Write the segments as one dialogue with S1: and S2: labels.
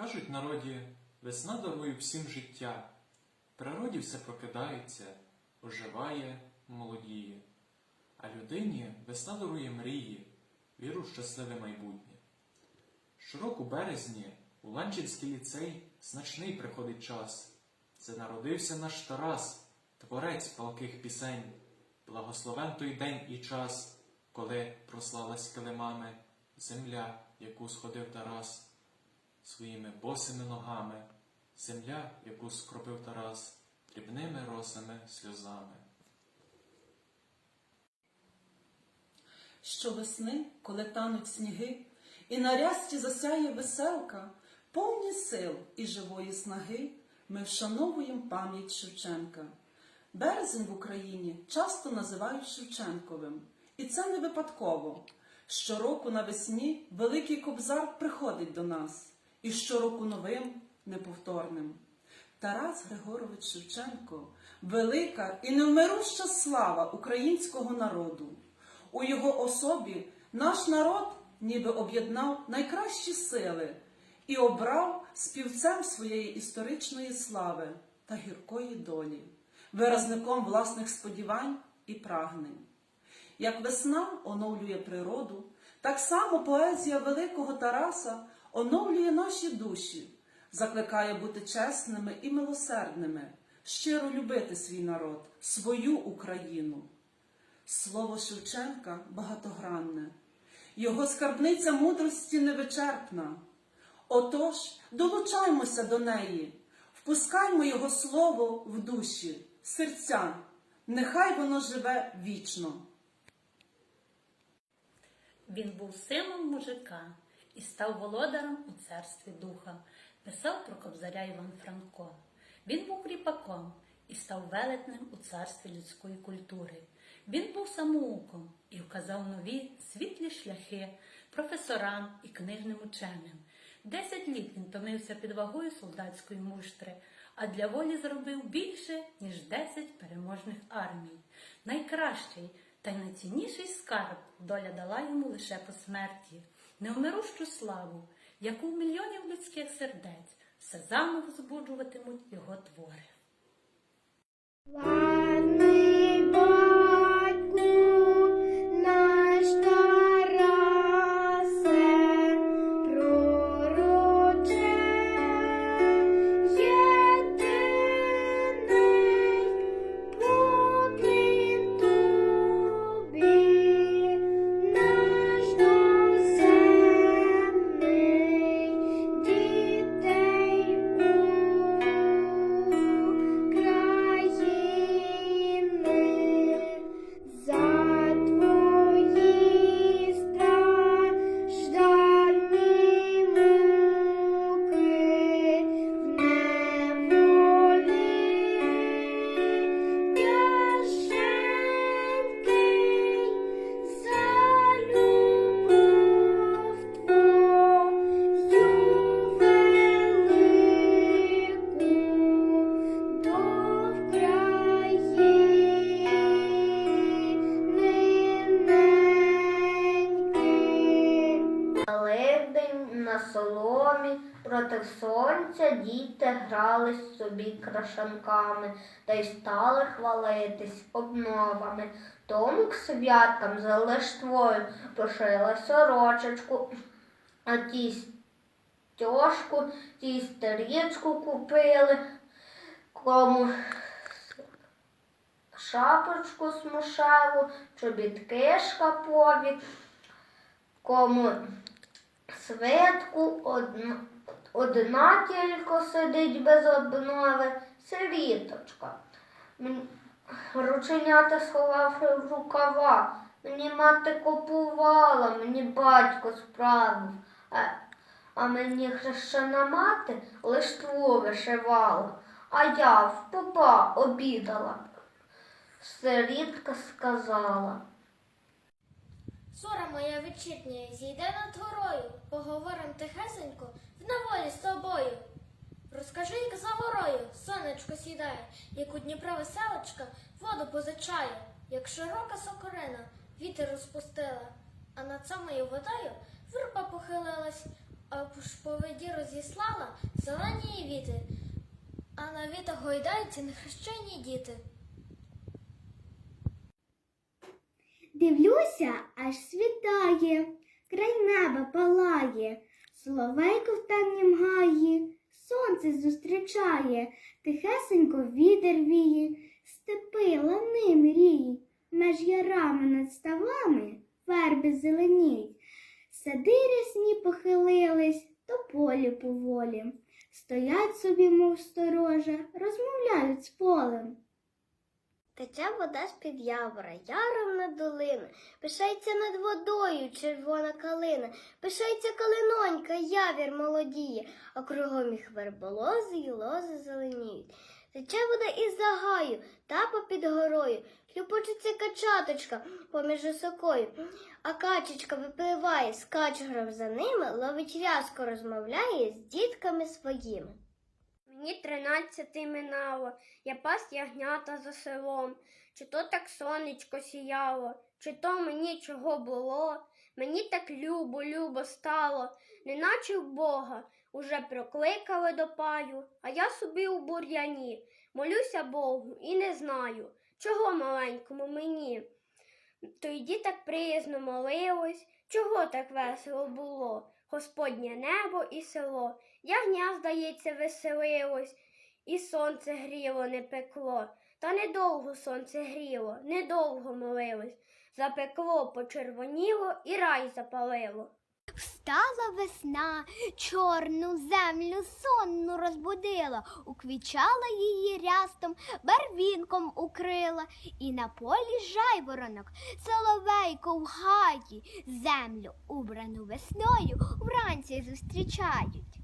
S1: Кажуть народі, весна дарує всім життя. Природі все прокидається, оживає, молодіє. А людині весна дарує мрії, віру в щасливе майбутнє. Щороку березні у Ланчинський ліцей значний приходить час. Це народився наш Тарас, творець палких пісень. Благословен той день і час, коли прослалась килимами земля, яку сходив Тарас своїми босими ногами, земля, яку скропив Тарас, дрібними росами сльозами.
S2: Щовесни, коли тануть сніги, і на рясті засяє веселка, повні сил і живої снаги, ми вшановуємо пам'ять Шевченка. Березень в Україні часто називають Шевченковим, і це не випадково. Щороку навесні Великий Кобзар приходить до нас, і щороку новим, неповторним. Тарас Григорович Шевченко велика і невмируща слава українського народу. У його особі наш народ ніби об'єднав найкращі сили і обрав співцем своєї історичної слави та гіркої долі, виразником власних сподівань і прагнень. Як весна оновлює природу, так само поезія великого Тараса оновлює наші душі, закликає бути чесними і милосердними, щиро любити свій народ, свою Україну. Слово Шевченка багатогранне, його скарбниця мудрості невичерпна. Отож, долучаймося до неї, впускаймо його слово в душі, серця, нехай воно живе вічно.
S3: Він був сином мужика і став володарем у царстві духа, писав про кобзаря Іван Франко. Він був кріпаком і став велетнем у царстві людської культури. Він був самоуком і вказав нові світлі шляхи професорам і книжним ученим. Десять літ він томився під вагою солдатської муштри, а для волі зробив більше, ніж десять переможних армій. Найкращий та найцінніший скарб доля дала йому лише по смерті, невмирущу славу, яку в мільйонів людських сердець все заново збуджуватимуть його твори.
S4: На соломі проти сонця діти грались собі крашанками та й стали хвалитись обновами. Тому к святкам за листвою пошила сорочечку, а ті стьожку, ті стрічку купили, кому шапочку смушеву, чобітки шкапові, кому свитку одна, одна тільки сидить без обнови, сиріточка. Рученята сховавши в рукава. Мені мати купувала, мені батько справив, а, а мені хрещена мати листву вишивала, а я в попа обідала. Сирітка сказала.
S5: Зора моя вечірня, зійде над горою, поговорим тихесенько в наволі з тобою. Розкажи, як за горою сонечко сідає, як у Дніпра веселочка воду позичає, як широка сокорина вітер розпустила, а над самою водою верба похилилась, а по воді розіслала зелені віти, а на вітах гойдаються нехрещені діти.
S6: Дивлюся, аж світає, край неба палає, соловейко в темнім гаї, сонце зустрічає, тихесенько вітер віє, степи лани мрії, меж ярами над ставами верби зеленіють, сади рясні похилились, то полі поволі, стоять собі, мов сторожа, розмовляють з полем.
S7: Тече вода з-під явора, яром на долину, пишається над водою червона калина, пишається калинонька, явір молодіє, а кругом їх верболози й лози зеленіють. Тече вода із загаю, та попід горою, хлюпочеться качаточка поміж осокою, а качечка випливає, скаче гром за ними, ловить в'язко, розмовляє з дітками своїми. Мені тринадцяти минало, я пас ягнята за селом. Чи то так сонечко сіяло, чи то мені чого було. Мені так любо, любо стало, неначе в Бога уже прокликали до паю, а я собі у бур'яні, молюся Богу і не знаю, чого маленькому мені. Тоді так приязно молилось, чого так весело було, Господнє небо і село. Ягня, здається, веселилось, і сонце гріло, не пекло. Та недовго сонце гріло, недовго молилось. Запекло, почервоніло і рай запалило.
S6: Встала весна, чорну землю сонну розбудила, уквічала її рястом, барвінком укрила, і на полі жайворонок, соловейко в гаї, землю, убрану весною, вранці зустрічають.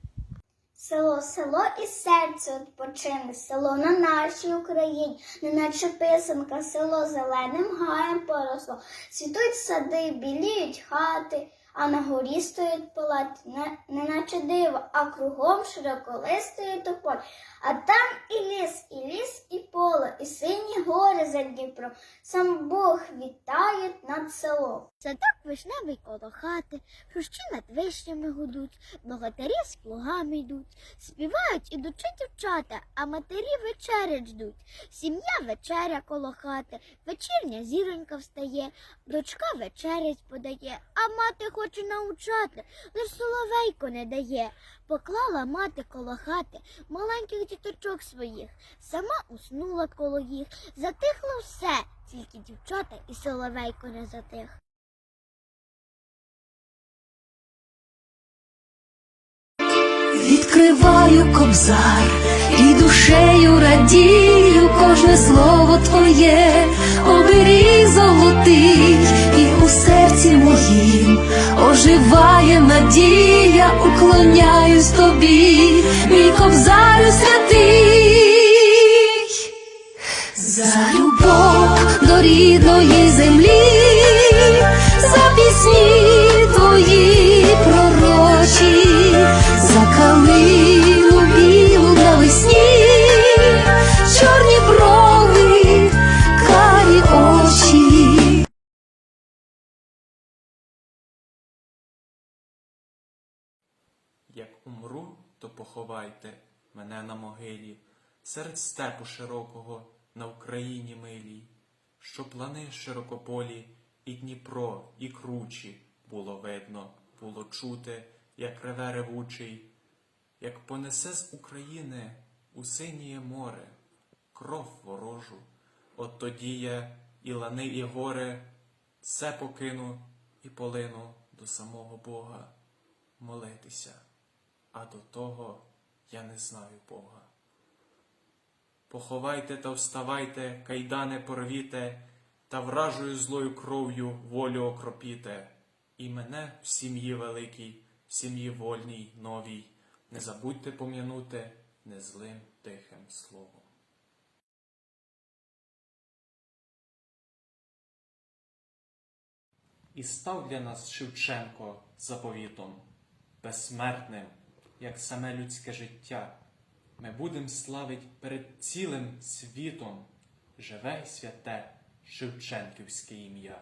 S6: Село, село і серце відпочине, село на нашій Україні, неначе писанка, село зеленим гаєм поросло, світуть сади, біліють хати, а на горі стоять палати, не, неначе диво, а кругом широколистої тополь. А там і ліс, і ліс, і поле, і сині гори за Дніпром. Сам Бог вітає над селом. Садок вишневий коло хати, хрущі над вишнями гудуть, богатирі з плугами йдуть, співають ідучи дівчата, а матері вечерять ждуть. Сім'я вечеря коло хати, вечірня зіронька встає, дочка вечерять подає, а мати хоче научати, лиш соловейко не дає. Поклала мати коло хати маленьких діточок своїх, сама уснула коло їх, затихло все, тільки дівчата і соловейко не затих.
S8: Відкриваю кобзар і душею радію кожне слово твоє, оберіг золотий, і у серці моїм оживає надія, уклоняюсь тобі, мій кобзарю святий, за любов до рідної землі, за пісні
S1: поховайте мене на могилі, серед степу широкого на Україні милій, що плани широкополі, і Дніпро, і кручі було видно, було чути, як реве ревучий, як понесе з України у синіє море, кров ворожу. От тоді я і лани, і гори, все покину і полину до самого Бога молитися а до того я не знаю Бога. Поховайте та вставайте, кайдане порвіте, та вражою злою кров'ю волю окропіте, і мене в сім'ї великій, в сім'ї вольній, новій, не забудьте пом'янути незлим тихим словом. І став для нас Шевченко заповітом, безсмертним, як саме людське життя. Ми будем славить перед цілим світом живе й святе Шевченківське ім'я.